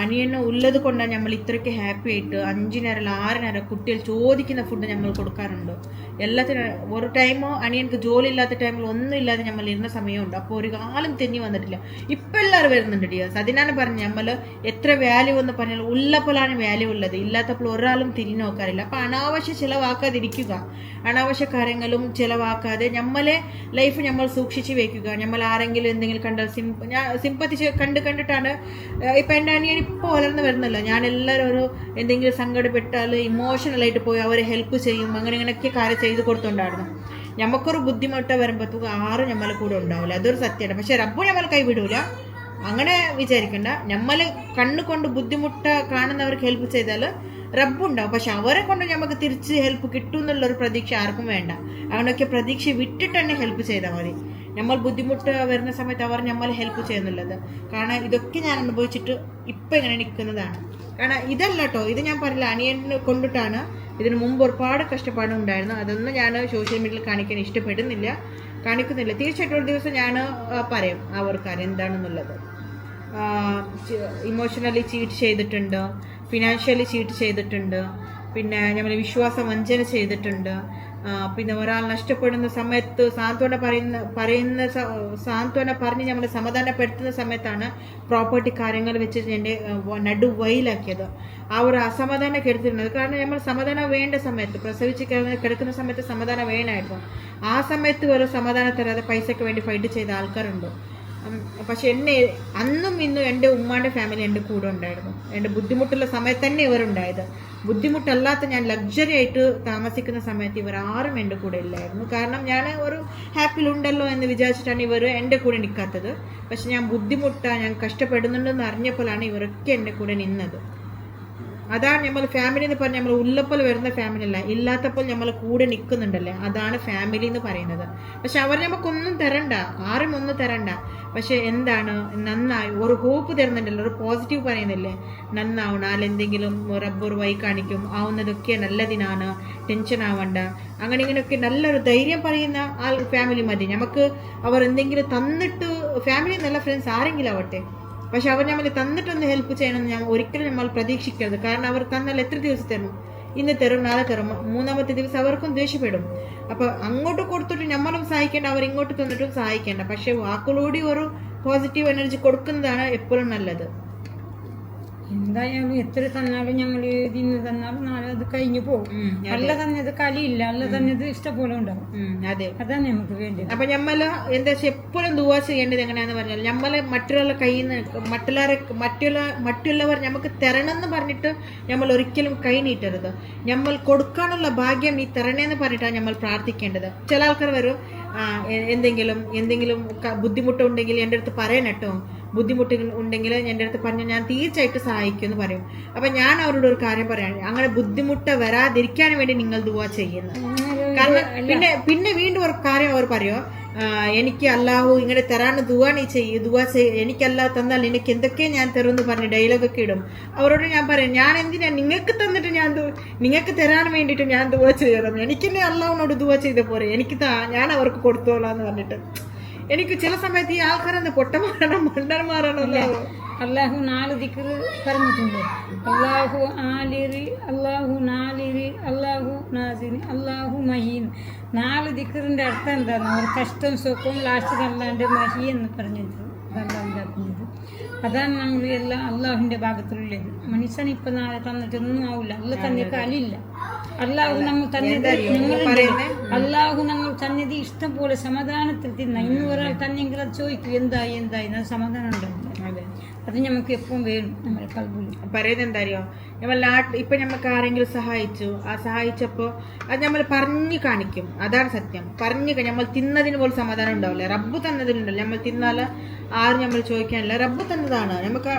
അനിയന് ഉള്ളത് കൊണ്ടാണ് നമ്മൾ ഇത്രയ്ക്ക് ഹാപ്പി ആയിട്ട് അഞ്ചു നേരം ആറ് നേരം കുട്ടികൾ ചോദിക്കുന്ന ഫുഡ് നമ്മൾ കൊടുക്കാറുണ്ട്. എല്ലാത്തിനും ഒരു ടൈമോ അനിയനക്ക് ജോലി ഇല്ലാത്ത ടൈമിൽ ഒന്നും ഇല്ലാതെ നമ്മൾ ഇരുന്ന സമയമുണ്ട്. അപ്പോൾ ഒരു കാലം തെന്നി വന്നിട്ടില്ല. ഇപ്പം എല്ലാവരും വരുന്നുണ്ട് ഡിയേഴ്സ് അതിനാണ് പറഞ്ഞത് നമ്മൾ എത്ര വാല്യൂ എന്ന് പറഞ്ഞാൽ ഉള്ളപ്പോഴാണ് വാല്യൂ ഉള്ളത്. ഇല്ലാത്തപ്പോൾ ഒരാളും തിരിഞ്ഞു നോക്കാറില്ല. അപ്പം അനാവശ്യ ചിലവാക്കാതിരിക്കുക. അനാവശ്യ കാര്യങ്ങളും ചിലവാക്കാതെ നമ്മളെ ലൈഫ് നമ്മൾ സൂക്ഷിച്ച് വെക്കുക. നമ്മൾ ആരെങ്കിലും എന്തെങ്കിലും കണ്ടാൽ സിം ഞാൻ സിമ്പത്തിച്ച് കണ്ട് കണ്ടിട്ടാണ് ഇപ്പം എന്റെ അനിയൻ ഇപ്പോൾ വളർന്നു വരുന്നല്ലോ. ഞാൻ എല്ലാവരും ഒരു എന്തെങ്കിലും സങ്കടപ്പെട്ടാൽ ഇമോഷണലായിട്ട് പോയി അവരെ ഹെൽപ്പ് ചെയ്യും. അങ്ങനെ ഇങ്ങനെയൊക്കെ കാര്യം ചെയ്ത് കൊടുത്തുണ്ടായിരുന്നു. നമുക്കൊരു ബുദ്ധിമുട്ട് വരുമ്പോഴത്തേക്ക് ആരും നമ്മളെ കൂടെ ഉണ്ടാവില്ല. അതൊരു സത്യമാണ്. പക്ഷെ റബ്ബു നമ്മൾ കൈവിടൂല അങ്ങനെ വിചാരിക്കണ്ട. നമ്മൾ കണ്ണുകൊണ്ട് ബുദ്ധിമുട്ട് കാണുന്നവർക്ക് ഹെൽപ്പ് ചെയ്താൽ റബ്ബുണ്ടാവും. പക്ഷെ അവരെ കൊണ്ട് നമുക്ക് തിരിച്ച് ഹെൽപ്പ് കിട്ടും എന്നുള്ളൊരു പ്രതീക്ഷ ആർക്കും വേണ്ട. അവനൊക്കെ പ്രതീക്ഷ വിട്ടിട്ട് തന്നെ ഹെൽപ്പ് ചെയ്താൽ മതി. നമ്മൾ ബുദ്ധിമുട്ട് വരുന്ന സമയത്ത് അവർ നമ്മൾ ഹെൽപ്പ് ചെയ്യുന്നുള്ളത്. കാരണം ഇതൊക്കെ ഞാൻ അനുഭവിച്ചിട്ട് ഇപ്പം ഇങ്ങനെ നിൽക്കുന്നതാണ് കാരണം ഇതല്ല കേട്ടോ ഇത് ഞാൻ പറഞ്ഞില്ല അനിയനെ കൊണ്ടിട്ടാണ് ഇതിന് മുമ്പ് ഒരുപാട് കഷ്ടപ്പാടുണ്ടായിരുന്നു അതൊന്നും ഞാൻ സോഷ്യൽ മീഡിയയിൽ കാണിക്കാൻ ഇഷ്ടപ്പെടുന്നില്ല. കാണിക്കുന്നില്ല. തീർച്ചയായിട്ടും ഒരു ദിവസം ഞാൻ പറയും കാര്യം എന്താണെന്നുള്ളത് ഇമോഷണലി ചീറ്റ് ചെയ്തിട്ടുണ്ട്? ഫിനാൻഷ്യലി ചീറ്റ് ചെയ്തിട്ടുണ്ട്. പിന്നെ ഞമ്മൾ വിശ്വാസം വഞ്ചന ചെയ്തിട്ടുണ്ട്. പിന്നെ ഒരാൾ നഷ്ടപ്പെടുന്ന സമയത്ത് സാന്ത്വന പറയുന്ന പറയുന്ന സാന്ത്വന പറഞ്ഞ് നമ്മൾ സമാധാനപ്പെടുത്തുന്ന സമയത്താണ് പ്രോപ്പർട്ടി കാര്യങ്ങൾ വെച്ച് എന്റെ നടുവയിലാക്കിയത് ആ ഒരു അസമാധാനം കെടുത്തിരുന്നത് കാരണം നമ്മൾ സമാധാനം വേണ്ട സമയത്ത് പ്രസവിച്ച് കിടക്കുന്ന സമയത്ത് സമാധാനം വേണമായിരുന്നു. ആ സമയത്ത് ഒരു സമാധാനം തരാതെ പൈസയ്ക്ക് വേണ്ടി ഫൈറ്റ് ചെയ്ത ആൾക്കാരുണ്ട്. പക്ഷെ എന്നെ അന്നും ഇന്നും എന്റെ ഉമ്മാന്റെ ഫാമിലി എന്റെ കൂടെ ഉണ്ടായിരുന്നു. എന്റെ ബുദ്ധിമുട്ടുള്ള സമയത്ത് തന്നെ ഇവരുണ്ടായത്. ബുദ്ധിമുട്ടല്ലാത്ത ഞാൻ ലക്ഷറി ആയിട്ട് താമസിക്കുന്ന സമയത്ത് ഇവർ ആരും എന്റെ കൂടെ ഇല്ലായിരുന്നു. കാരണം ഞാൻ ഒരു ഹാപ്പിലുണ്ടല്ലോ എന്ന് വിചാരിച്ചിട്ടാണ് ഇവർ എന്റെ കൂടെ നിൽക്കാത്തത് പക്ഷെ ഞാൻ ബുദ്ധിമുട്ടാണ് ഞാൻ കഷ്ടപ്പെടുന്നുണ്ടെന്ന് അറിഞ്ഞപ്പോഴാണ് ഇവരൊക്കെ എന്റെ കൂടെ നിന്നത്. അതാണ് നമ്മൾ ഫാമിലി എന്ന് പറഞ്ഞാൽ നമ്മൾ ഉള്ളപ്പോൾ വരുന്ന ഫാമിലി അല്ല. ഇല്ലാത്തപ്പോൾ നമ്മൾ കൂടെ നിൽക്കുന്നുണ്ടല്ലേ? അതാണ് ഫാമിലി എന്ന് പറയുന്നത്. പക്ഷെ അവർ നമുക്കൊന്നും തരണ്ട. ആരും ഒന്നും തരണ്ട. പക്ഷെ എന്താണ്? നന്നായി ഒരു ഹോപ്പ് തരുന്നുണ്ടല്ലോ. ഒരു പോസിറ്റീവ് പറയുന്നില്ലേ? നന്നാവണം. അല്ലെന്തെങ്കിലും റബ്ബർ വൈ കാണിക്കും. ആവുന്നതൊക്കെ നല്ലതിനാണ്. ടെൻഷൻ ആവണ്ട. അങ്ങനെ ഇങ്ങനെയൊക്കെ നല്ലൊരു ധൈര്യം പറയുന്ന ആ ഫാമിലി മതി. നമുക്ക് അവർ എന്തെങ്കിലും തന്നിട്ട് ഫാമിലി നല്ല ഫ്രണ്ട്സ് ആരെങ്കിലും ആവട്ടെ. പക്ഷെ അവർ നമ്മൾ തന്നിട്ടൊന്ന് ഹെൽപ്പ് ചെയ്യണമെന്ന് ഞാൻ ഒരിക്കലും നമ്മൾ പ്രതീക്ഷിക്കരുത്. കാരണം അവർ തന്നാൽ എത്ര ദിവസം തരും ഇന്ന് തരും നാളെ തരും മൂന്നാമത്തെ ദിവസം അവർക്കും ദേഷ്യപ്പെടും. അപ്പൊ അങ്ങോട്ട് കൊടുത്തിട്ട് നമ്മളും സഹായിക്കേണ്ട അവർ ഇങ്ങോട്ട് തന്നിട്ടും സഹായിക്കേണ്ട. പക്ഷെ വാക്കുകളോടി ഒരു പോസിറ്റീവ് എനർജി കൊടുക്കുന്നതാണ് എപ്പോഴും നല്ലത്. എന്തായാലും എത്ര തന്നാലും ഞങ്ങൾ ഇതിന്ന് തന്നാലും നാളെ അത് കഴിഞ്ഞു പോകും. അല്ല തന്നത് കലിയില്ല അല്ല തന്നത് ഇഷ്ടപോലെ ഉണ്ടാവും. അതെ. അതാണ് നമുക്ക് വേണ്ടത്. അപ്പൊ ഞമ്മൽ എന്താ വെച്ചാൽ എപ്പോഴും ദുവാ ചെയ്യേണ്ടത് എങ്ങനെയാന്ന് പറഞ്ഞാൽ ഞമ്മളെ മറ്റുള്ള കയ്യിൽ മറ്റുള്ള മറ്റുള്ളവരെ മറ്റുള്ള മറ്റുള്ളവർ നമുക്ക് തരണമെന്ന് പറഞ്ഞിട്ട് നമ്മൾ ഒരിക്കലും കൈ നീട്ടരുത്. നമ്മൾ കൊടുക്കാനുള്ള ഭാഗ്യം ഈ തരണേന്ന് പറഞ്ഞിട്ടാണ് നമ്മൾ പ്രാർത്ഥിക്കേണ്ടത്. ചില ആൾക്കാർ വരും എന്തെങ്കിലും എന്തെങ്കിലും ക- ബുദ്ധിമുട്ടുണ്ടെങ്കിൽ എന്റെ അടുത്ത് പറയണം കേട്ടോ. ബുദ്ധിമുട്ട് ഉണ്ടെങ്കിൽ എന്റെ അടുത്ത് പറഞ്ഞു ഞാൻ തീർച്ചയായിട്ടും സഹായിക്കും എന്ന് പറയും. അപ്പം ഞാൻ അവരോട് ഒരു കാര്യം പറയാം. അങ്ങനെ ബുദ്ധിമുട്ട് വരാതിരിക്കാൻ വേണ്ടി നിങ്ങൾ ദുവാ ചെയ്യുന്നു കാരണം പിന്നെ പിന്നെ വീണ്ടും ഒരു കാര്യം അവർ പറയുമോ എനിക്ക് അല്ലാഹു ഇങ്ങനെ തരാണ് ദുവാ നീ ചെയ്യ് ദുവാ ചെയ്യ് എനിക്ക് അല്ലാഹ് തന്നാൽ എനിക്ക് എന്തൊക്കെ ഞാൻ തരുമെന്ന് പറഞ്ഞ് ഡയലോഗ് ഒക്കെ ഇടും. അവരോട് ഞാൻ പറയും ഞാൻ എന്തിനാ നിങ്ങൾക്ക് തന്നിട്ട് ഞാൻ നിങ്ങൾക്ക് തരാൻ വേണ്ടിയിട്ട് ഞാൻ ദുവാ ചെയ്യണം? എനിക്കെന്നെ അള്ളാഹുനോട് ദുവാ ചെയ്ത പോരെ. എനിക്ക് ഞാൻ അവർക്ക് കൊടുത്തോളാന്ന് പറഞ്ഞിട്ട്. എനിക്ക് ചില സമയത്ത് ഈ ആൾക്കാരെന്ന് പൊട്ടന്മാരാണോ മണ്ടന്മാരാണോ അള്ളാഹു നാല് ദിക്കറ് പറഞ്ഞിട്ടുണ്ട്. അള്ളാഹു ആലിരി അള്ളാഹു നാലിരി അള്ളാഹു നാസിരി അള്ളാഹു മഹീൻ. നാല് ദിക്കറിന്റെ അർത്ഥം എന്താണ്? ഒരു കഷ്ടം സുഖവും ലാസ്റ്റ് അല്ലാണ്ട് മഹി എന്ന് പറഞ്ഞിട്ടുണ്ട് അതല്ല ഉണ്ടാക്കുന്നത് അതാണ് നമ്മൾ എല്ലാം അള്ളാഹുവിന്റെ ഭാഗത്തിലുള്ളത് മനുഷ്യൻ ഇപ്പൊ നാളെ തന്നിട്ടൊന്നും ആവില്ല. അല്ല തന്നെ കാലില്ല. അള്ളാഹു നമ്മൾ തന്നത് ഞങ്ങളുണ്ട് അള്ളാഹു നമ്മൾ തന്നത് ഇഷ്ടം പോലെ സമാധാനത്തിൽ തിന്ന. ഇന്ന് ഒരാൾ തന്നെങ്കിൽ അത് ചോദിക്കും എന്തായി എന്തായി? സമാധാനം ഉണ്ടാവില്ല അതെ നമുക്ക് എപ്പോഴും വേണം നമ്മളെക്കാൾ കൽബിൽ പറയുന്നത് എന്താ അറിയോ നമ്മൾ ഇപ്പൊ നമുക്ക് ആരെങ്കിലും സഹായിച്ചു. ആ സഹായിച്ചപ്പോൾ അത് നമ്മൾ പറഞ്ഞു കാണിക്കും. അതാണ് സത്യം. പറഞ്ഞു നമ്മൾ തിന്നതിന് പോലും സമാധാനം ഉണ്ടാവില്ല. റബ്ബ് തന്നതിനുണ്ടല്ലോ നമ്മൾ തിന്നാൽ ആരും നമ്മൾ ചോദിക്കാനില്ല. റബ്ബ് തന്നതാണ്. നമുക്ക്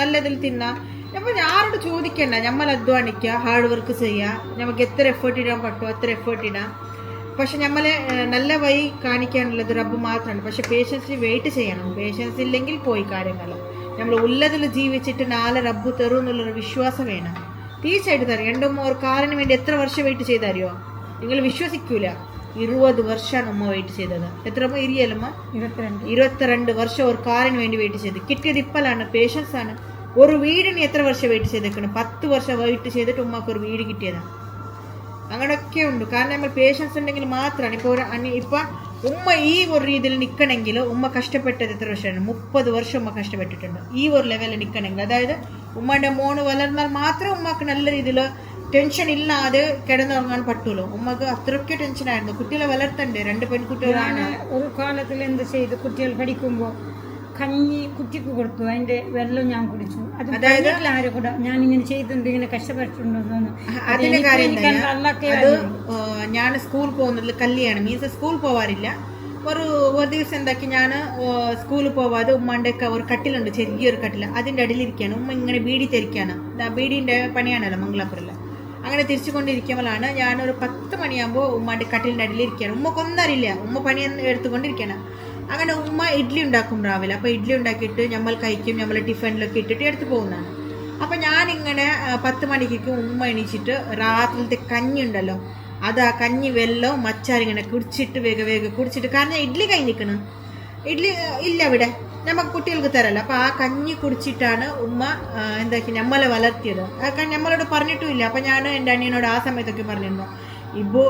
നല്ലതിൽ തിന്നാം. നമ്മൾ ആരോട് ചോദിക്കണ്ട. നമ്മൾ അധ്വാനിക്കുക ഹാർഡ് വർക്ക് ചെയ്യുക നമുക്ക് എത്ര എഫേർട്ട് ഇടാൻ പറ്റുമോ എത്ര എഫേർട്ട് ഇടാം. പക്ഷെ നമ്മളെ നല്ല വഴി കാണിക്കാനുള്ളത് റബ്ബ് മാത്രമാണ് പക്ഷെ പേഷ്യൻസിന് വെയിറ്റ് ചെയ്യണം. പേഷ്യൻസ് ഇല്ലെങ്കിൽ പോയി കാര്യങ്ങൾ നമ്മൾ ഉള്ളതിൽ ജീവിച്ചിട്ട് നാളെ റബ്ബ് തരും എന്നുള്ളൊരു വിശ്വാസം വേണം. തീർച്ചയായിട്ടും തരും. രണ്ടും ഒരു കാറിന് വേണ്ടി എത്ര വർഷം വെയിറ്റ് ചെയ്തറിയോ? നിങ്ങൾ വിശ്വസിക്കൂല. ഇരുപത് വർഷമാണ് ഉമ്മ വെയിറ്റ് ചെയ്തത്. എത്ര ഇരിയല്ലമ്മ ഇരുപത്തിരണ്ട്. ഇരുപത്തിരണ്ട് വർഷം ഒരു കാറിന് വേണ്ടി വെയിറ്റ് ചെയ്ത്. കിട്ടിയത് ഇപ്പോഴാണ് പേഷ്യൻസ് ആണ് ഒരു വീടിന് എത്ര വർഷം വെയിറ്റ് ചെയ്തേക്കണം? പത്ത് വർഷം വെയിറ്റ് ചെയ്തിട്ട് ഉമ്മക്ക് ഒരു വീട് കിട്ടിയതാണ്. അങ്ങനെയൊക്കെ ഉണ്ട്. കാരണം നമ്മൾ പേഷ്യൻസ് ഉണ്ടെങ്കിൽ മാത്രമാണ്. ഇപ്പോൾ ഒരു ഇപ്പൊ ഉമ്മ ഈ ഒരു രീതിയിൽ നിൽക്കണമെങ്കിൽ ഉമ്മ കഷ്ടപ്പെട്ടത് എത്ര വർഷമാണ്? മുപ്പത് വർഷം ഉമ്മ കഷ്ടപ്പെട്ടിട്ടുണ്ട്. ഈ ഒരു ലെവലിൽ നിൽക്കണമെങ്കിൽ അതായത് ഉമ്മയുടെ മോണ് വളർന്നാൽ മാത്രം ഉമ്മക്ക് നല്ല രീതിയിൽ ടെൻഷൻ ഇല്ലാതെ കിടന്നുറങ്ങാൻ പറ്റുള്ളൂ. ഉമ്മക്ക് അത്രയ്ക്ക് ടെൻഷനായിരുന്നു കുട്ടികളെ വളർത്തണ്ടേ? രണ്ട് പെൺകുട്ടികളാണ്. ഒരു കാലത്തിൽ എന്ത് ചെയ്തു? കുട്ടികൾ പഠിക്കുമ്പോൾ കഞ്ഞി കുട്ടിക്ക് കൊടുത്തു. അതിന്റെ വെള്ളം ഞാൻ കുടിച്ചു. അത് പറഞ്ഞിട്ടില്ല ആരും കൂടെ ഞാൻ ഇങ്ങനെ ചെയ്തിട്ടുണ്ട് ഇങ്ങനെ കഷ്ടപ്പെട്ടിട്ടുണ്ടെന്ന് ഞാൻ സ്കൂൾ പോകുന്നത് കല്യാണം. മീൻസ് സ്കൂൾ പോവാറില്ല. ഒരു ഒരു ദിവസം എന്താക്കി ഞാൻ സ്കൂളിൽ പോവാതെ ഉമ്മാന്റെ ഒക്കെ ഒരു കട്ടിലുണ്ട്. ചെറിയൊരു കട്ടിൽ അതിന്റെ അടിയിലിരിക്കുകയാണ് ഉമ്മ ഇങ്ങനെ ബീഡി തിരിക്കുകയാണ് ബീഡിന്റെ പണിയാണല്ലോ മംഗലാപുരത്തിൽ അങ്ങനെ തിരിച്ചു കൊണ്ടിരിക്കുമ്പോഴാണ് ഞാനൊരു പത്ത് മണിയാകുമ്പോൾ ഉമ്മാന്റെ കട്ടിലിന്റെ അടിയിലിരിക്കുകയാണ് ഉമ്മക്കൊന്നും അറിയില്ല. ഉമ്മ പണി എടുത്തുകൊണ്ടിരിക്കുകയാണ് അങ്ങനെ ഉമ്മ ഇഡ്ഡലി ഉണ്ടാക്കും രാവിലെ. അപ്പോൾ ഇഡ്ഡലി ഉണ്ടാക്കിയിട്ട് നമ്മൾ കഴിക്കും നമ്മൾ ടിഫിനിലൊക്കെ ഇട്ടിട്ട് എടുത്തു പോകുന്നതാണ്. അപ്പോൾ ഞാനിങ്ങനെ പത്ത് മണിക്ക് ഉമ്മ എണീച്ചിട്ട് രാത്രിയിലത്തെ കഞ്ഞി ഉണ്ടല്ലോ അത് ആ കഞ്ഞി വെല്ലവും മച്ചാരിങ്ങനെ കുടിച്ചിട്ട് വേഗ വേഗം കുടിച്ചിട്ട് കാരണം ഇഡ്ഡലി കൈ കഴിഞ്ഞിരിക്കണം ഇഡ്ഡലി ഇല്ല ഇവിടെ. നമുക്ക് കുട്ടികൾക്ക് തരല്ല. അപ്പോൾ ആ കഞ്ഞി കുടിച്ചിട്ടാണ് ഉമ്മ എന്താക്കി നമ്മളെ വളർത്തിയത്. കാരണം നമ്മളോട് പറഞ്ഞിട്ടും ഇല്ല അപ്പൊ ഞാൻ എന്റെ അനിയനോട് ആ സമയത്തൊക്കെ പറഞ്ഞിരുന്നു. ഇപ്പോൾ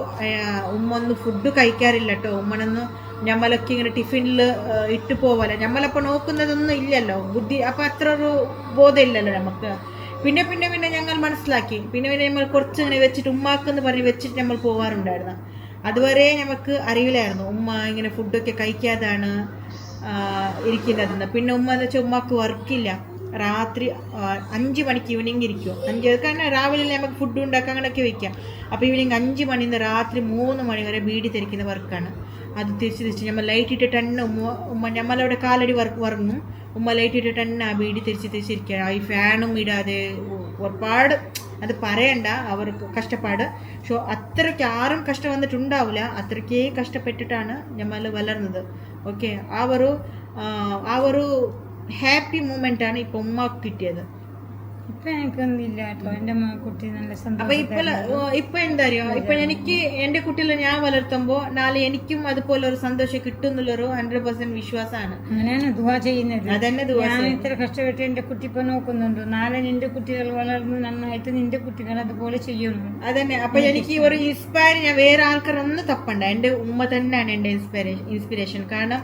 ഉമ്മ ഒന്ന് ഫുഡ് കഴിക്കാറില്ല കേട്ടോ ഉമ്മനൊന്ന് ഞമ്മളൊക്കെ ഇങ്ങനെ ടിഫിനിൽ ഇട്ട് പോവല്ലോ? ഞമ്മളപ്പോൾ നോക്കുന്നതൊന്നും ഇല്ലല്ലോ. ബുദ്ധി അപ്പം അത്ര ഒരു ബോധമില്ലല്ലോ നമുക്ക് പിന്നെ പിന്നെ പിന്നെ ഞങ്ങൾ മനസ്സിലാക്കി. പിന്നെ പിന്നെ നമ്മൾ കുറച്ച് ഇങ്ങനെ വെച്ചിട്ട് ഉമ്മാക്കെന്ന് പറഞ്ഞ് വെച്ചിട്ട് നമ്മൾ പോവാറുണ്ടായിരുന്നു. അതുവരെ നമുക്ക് അറിയില്ലായിരുന്നു ഉമ്മ ഇങ്ങനെ ഫുഡൊക്കെ കഴിക്കാതാണ് ഇരിക്കുന്നതെന്ന്. പിന്നെ ഉമ്മ എന്ന് വെച്ചാൽ ഉമ്മാക്ക് വർക്കില്ല രാത്രി അഞ്ച് മണിക്ക് ഈവനിങ് ഇരിക്കും. അഞ്ച് കാരണം രാവിലെ നമുക്ക് ഫുഡ് ഉണ്ടാക്കാൻ അങ്ങനെയൊക്കെ വയ്ക്കാം അപ്പോൾ ഈവനിങ് അഞ്ച് മണിയിൽ നിന്ന് രാത്രി മൂന്ന് മണി വരെ ബീഡി തിരിക്കുന്ന വർക്കാണ്. അത് തിരിച്ച് തിരിച്ച് നമ്മൾ ലൈറ്റ് ഇട്ടിട്ട് എണ്ണ ഉമ്മ ഉമ്മ നമ്മളവിടെ കാലടി വർക്ക് വറങ്ങും. ഉമ്മ ലൈറ്റ് ഇട്ടിട്ട് എണ്ണ ബീഡി തിരിച്ച് തിരിച്ചിരിക്കുക ഈ ഫാനും ഇടാതെ ഒരുപാട് അത് പറയണ്ട അവർക്ക് കഷ്ടപ്പാട്. പക്ഷോ അത്രയ്ക്ക് ആരും കഷ്ടം വന്നിട്ടുണ്ടാവില്ല. അത്രയ്ക്കേ കഷ്ടപ്പെട്ടിട്ടാണ് നമ്മൾ വളർന്നത് ഓക്കെ ആ ഒരു ആ ഒരു ഹാപ്പി മൂമെന്റ് ആണ് ഇപ്പൊ ഉമ്മാക്ക് കിട്ടിയത്. ഇപ്പൊ എനിക്കൊന്നുമില്ല കേട്ടോ. എന്റെ കുട്ടി നല്ല അപ്പൊ ഇപ്പൊ ഇപ്പൊ എന്താ അറിയോ ഇപ്പൊ എനിക്ക് എന്റെ കുട്ടികളെ ഞാൻ വളർത്തുമ്പോ നാളെ എനിക്കും അതുപോലെ ഒരു സന്തോഷം കിട്ടും എന്നുള്ളൊരു ഹൺഡ്രഡ് പെർസെന്റ് വിശ്വാസമാണ്. അങ്ങനെയാണ് ദുവാ ചെയ്യുന്നത്. അതന്നെ ഞാൻ ഇത്ര കഷ്ടപ്പെട്ട് എന്റെ കുട്ടി ഇപ്പൊ നോക്കുന്നുണ്ട്. നാളെ നിന്റെ കുട്ടികൾ വളർന്ന് നന്നായിട്ട് നിന്റെ കുട്ടികൾ അതുപോലെ ചെയ്യുന്നു. അതന്നെ. അപ്പൊ എനിക്ക് ഒരു ഇൻസ്പയർ ഞാൻ വേറെ ആൾക്കാരൊന്നും തപ്പണ്ട. എന്റെ ഉമ്മ തന്നെയാണ് എന്റെ ഇൻസ്പിറേഷൻ ഇൻസ്പിറേഷൻ കാരണം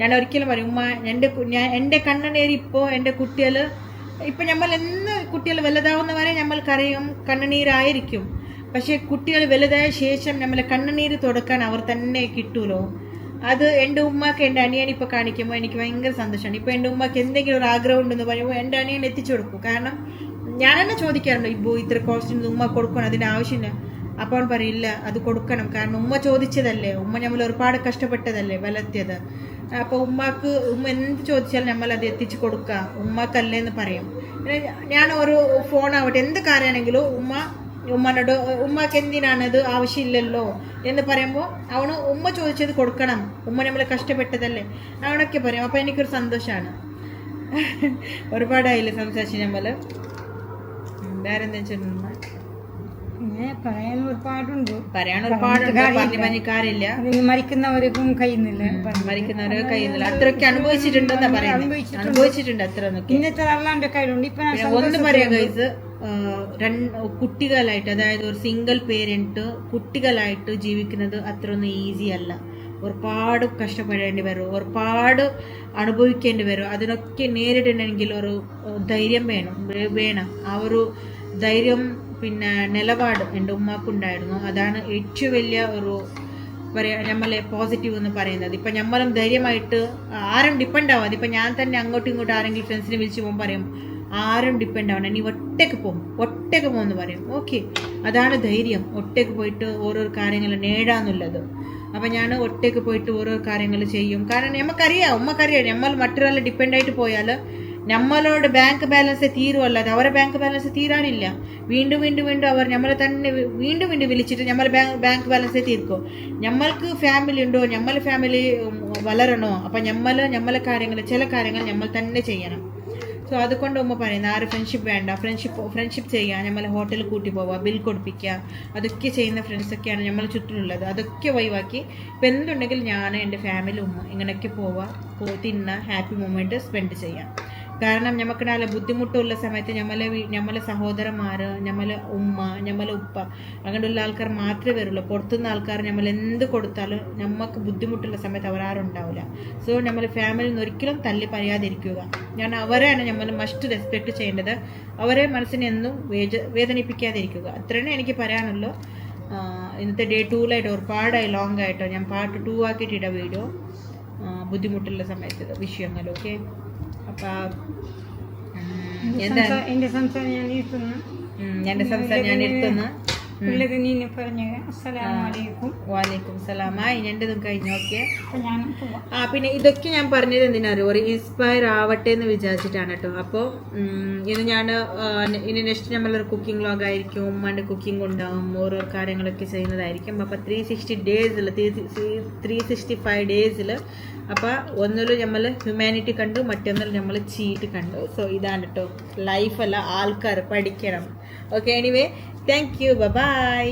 ഞാൻ ഒരിക്കലും പറയും ഉമ്മ എന്റെ ഞാൻ എന്റെ കണ്ണനേരി ഇപ്പോൾ എന്റെ കുട്ടികൾ ഇപ്പം നമ്മൾ എന്ന് കുട്ടികൾ വലുതാവുന്നവരെ നമ്മൾ കരയും കണ്ണുനീരായിരിക്കും പക്ഷേ കുട്ടികൾ വലുതായ ശേഷം നമ്മളെ കണ്ണുനീര് തുടക്കാൻ അവർ തന്നെ കിട്ടൂലോ? അത് എന്റെ ഉമ്മാക്ക് എന്റെ അനിയൻ ഇപ്പോൾ കാണിക്കുമ്പോൾ എനിക്ക് ഭയങ്കര സന്തോഷമാണ്. ഇപ്പോൾ എന്റെ ഉമ്മാക്ക് എന്തെങ്കിലും ഒരു ആഗ്രഹം ഉണ്ടെന്ന് പറയുമ്പോൾ എന്റെ അനിയൻ എത്തിച്ചു കൊടുക്കും. കാരണം ഞാൻ തന്നെ ചോദിക്കാറുണ്ട് ഇപ്പോൾ ഇത്ര കോസ്റ്റ്യൂം ഉമ്മ കൊടുക്കണം അതിന്റെ ആവശ്യമില്ല. അപ്പോൾ പറയില്ല അത് കൊടുക്കണം. കാരണം ഉമ്മ ചോദിച്ചതല്ലേ ഉമ്മ നമ്മൾ ഒരുപാട് കഷ്ടപ്പെട്ടതല്ലേ വളർത്തിയത് അപ്പോൾ ഉമ്മാക്ക് ഉമ്മ എന്ത് ചോദിച്ചാലും നമ്മൾ അത് എത്തിച്ചു ഉമ്മക്കല്ലേ എന്ന് പറയും. പിന്നെ ഞാൻ ഒരു ഫോൺ ആവട്ടെ എന്ത് കാര്യമാണെങ്കിലും ഉമ്മ ഉമ്മനോട് ഉമ്മക്ക് എന്തിനാണ് ഇത് ആവശ്യമില്ലല്ലോ? എന്ന് പറയുമ്പോൾ അവന് ഉമ്മ ചോദിച്ചത് കൊടുക്കണം. ഉമ്മ നമ്മൾ കഷ്ടപ്പെട്ടതല്ലേ? അവനൊക്കെ പറയും. അപ്പോൾ എനിക്കൊരു സന്തോഷമാണ് *laughs* ഒരുപാടായില്ലേ സംസാരിച്ച് നമ്മൾ വേറെ എന്താ വെച്ചിട്ടുണ്ടെങ്കിൽ പിന്നെ പറയാൻ ഒരുപാടുണ്ട് പറയാൻ ഒരുപാടുണ്ട് അതിന് മരിക്കുന്നവർക്കും കഴിയുന്നില്ല മരിക്കുന്നവരെ കഴിയുന്നില്ല അത്രയൊക്കെ അനുഭവിച്ചിട്ടുണ്ടെന്നാ പറയുന്നത് അനുഭവിച്ചിട്ടുണ്ട്. അത്ര ഇന്നത്തെ അല്ലാണ്ട് കയ്യിലുണ്ട്. ഇപ്പൊ ഒന്ന് പറയാം ഗൈസ് രണ്ട് കുട്ടികളായിട്ട് അതായത് ഒരു സിംഗിൾ പേരന്റ് കുട്ടികളായിട്ട് ജീവിക്കുന്നത് അത്ര ഒന്നും ഈസി അല്ല. ഒരുപാട് കഷ്ടപ്പെടേണ്ടി വരും. ഒരുപാട് അനുഭവിക്കേണ്ടി വരും. അതിനൊക്കെ നേരിടണമെങ്കിൽ ഒരു ധൈര്യം വേണം. വേണം. ആ ഒരു ധൈര്യം പിന്നെ നിലപാട് എന്റെ ഉമ്മാക്കുണ്ടായിരുന്നു. അതാണ് ഏറ്റവും വലിയ ഒരു പറയാ നമ്മളെ പോസിറ്റീവ് എന്ന് പറയുന്നത്. ഇപ്പം നമ്മളും ധൈര്യമായിട്ട് ആരും ഡിപ്പെൻഡ് ആവാതെ ഇപ്പം ഞാൻ തന്നെ അങ്ങോട്ടും ഇങ്ങോട്ടും ആരെങ്കിലും ഫ്രണ്ട്സിനെ വിളിച്ച് പോകുമ്പോൾ പറയും ആരും ഡിപ്പെൻഡ് ആവണം നീ ഒറ്റയ്ക്ക് പോകും ഒറ്റയ്ക്ക് പോകുമെന്ന് പറയും. ഓക്കെ അതാണ് ധൈര്യം. ഒറ്റയ്ക്ക് പോയിട്ട് ഓരോ കാര്യങ്ങൾ നേടാന്നുള്ളത്. അപ്പം ഞാൻ ഒറ്റയ്ക്ക് പോയിട്ട് ഓരോ കാര്യങ്ങൾ ചെയ്യും. കാരണം നമുക്കറിയാം ഉമ്മക്കറിയാം. നമ്മൾ മറ്റൊരാളെ ഡിപ്പെൻഡായിട്ട് പോയാൽ നമ്മളോട് ബാങ്ക് ബാലൻസ് തീരുമല്ലാതെ അവരെ ബാങ്ക് ബാലൻസ് തീരാനില്ല. വീണ്ടും വീണ്ടും വീണ്ടും അവർ നമ്മളെ തന്നെ വീണ്ടും വീണ്ടും വിളിച്ചിട്ട് നമ്മൾ ബാങ്ക് ബാങ്ക് ബാലൻസ് തീർക്കും. നമ്മൾക്ക് ഫാമിലി ഉണ്ടോ? നമ്മൾ ഫാമിലി വളരണോ? അപ്പം നമ്മൾ നമ്മളെ കാര്യങ്ങൾ ചില കാര്യങ്ങൾ നമ്മൾ തന്നെ ചെയ്യണം. സോ അതുകൊണ്ട് ഉമ്മ പറയുന്നത് ആരും ഫ്രണ്ട്ഷിപ്പ് വേണ്ട. ഫ്രണ്ട്ഷിപ്പ് ഫ്രണ്ട്ഷിപ്പ് ചെയ്യുക നമ്മൾ ഹോട്ടലിൽ കൂട്ടി പോവുക ബിൽ കൊടുപ്പിക്കുക അതൊക്കെ ചെയ്യുന്ന ഫ്രണ്ട്സൊക്കെയാണ് നമ്മൾ ചുറ്റിലുള്ളത്. അതൊക്കെ ഒഴിവാക്കി. ഇപ്പം എന്തുണ്ടെങ്കിൽ ഞാൻ എന്റെ ഫാമിലി ഉമ്മ ഇങ്ങനെയൊക്കെ പോവുക തിന്ന ഹാപ്പി മൊമെന്റ് സ്പെൻഡ് ചെയ്യാം. കാരണം നമുക്ക് നല്ല ബുദ്ധിമുട്ടുള്ള സമയത്ത് നമ്മളെ നമ്മളെ സഹോദരന്മാർ നമ്മളെ ഉമ്മ നമ്മളെ ഉപ്പ അങ്ങനെയുള്ള ആൾക്കാർ മാത്രമേ വരുള്ളൂ. പുറത്തുനിന്ന് ആൾക്കാർ നമ്മൾ എന്ത് കൊടുത്താലും നമുക്ക് ബുദ്ധിമുട്ടുള്ള സമയത്ത് അവരാരും ഉണ്ടാവില്ല. സോ നമ്മൾ ഫാമിലിയിൽ നിന്ന് ഒരിക്കലും തള്ളി പറയാതിരിക്കുക. ഞാൻ അവരെയാണ് നമ്മൾ മസ്റ്റ് റെസ്പെക്ട് ചെയ്യേണ്ടത്. അവരെ മനസ്സിനെ എന്നും വേജ വേദനിപ്പിക്കാതിരിക്കുക. അത്രയാണ് എനിക്ക് പറയാനുള്ളൂ. ഇന്നത്തെ ഡേ ടൂലായിട്ട് ഒരുപാടായി ലോങ് ആയിട്ടോ. ഞാൻ പാർട്ട് ടു ആക്കിയിട്ടിട വീഡിയോ ബുദ്ധിമുട്ടുള്ള സമയത്ത് വിഷയങ്ങൾ ഓക്കെ അപ്പം എന്റെ സംസാരം ഞാൻ നിർത്തുന്നു എന്റെ സംസാരം ഞാൻ എടുത്തുനിന്ന് ഉള്ളത് നീ പറഞ്ഞു അസ്സലാമലൈക്കും വാലൈക്കും സലാം. ആ എന്റെതും കഴിഞ്ഞു ഓക്കെ. ഞാൻ ആ പിന്നെ ഇതൊക്കെ ഞാൻ പറഞ്ഞത് എന്തിനാറിയോ ഒരു ഇൻസ്പയർ ആവട്ടെ എന്ന് വിചാരിച്ചിട്ടാണ് കേട്ടോ. അപ്പോൾ ഇത് ഞാൻ ഇനി നെക്സ്റ്റ് നമ്മളൊരു കുക്കിംഗ് ലോഗ് ആയിരിക്കും. ഉമ്മാന്റെ കുക്കിംഗ് ഉണ്ടാവും ഓരോ കാര്യങ്ങളൊക്കെ ചെയ്യുന്നതായിരിക്കും. അപ്പോൾ ത്രീ സിക്സ്റ്റി ഡേയ്സിൽ ത്രീ സിക്സ്റ്റി ഫൈവ് ഡേയ്സിൽ അപ്പോൾ ഒന്നിൽ നമ്മൾ ഹ്യൂമാനിറ്റി കണ്ടു മറ്റൊന്നിൽ നമ്മൾ ചീറ്റ് കണ്ടു. സോ ഇതാണ് കേട്ടോ ലൈഫല്ല ആൾക്കാർ പഠിക്കണം. Okay anyway thank you bye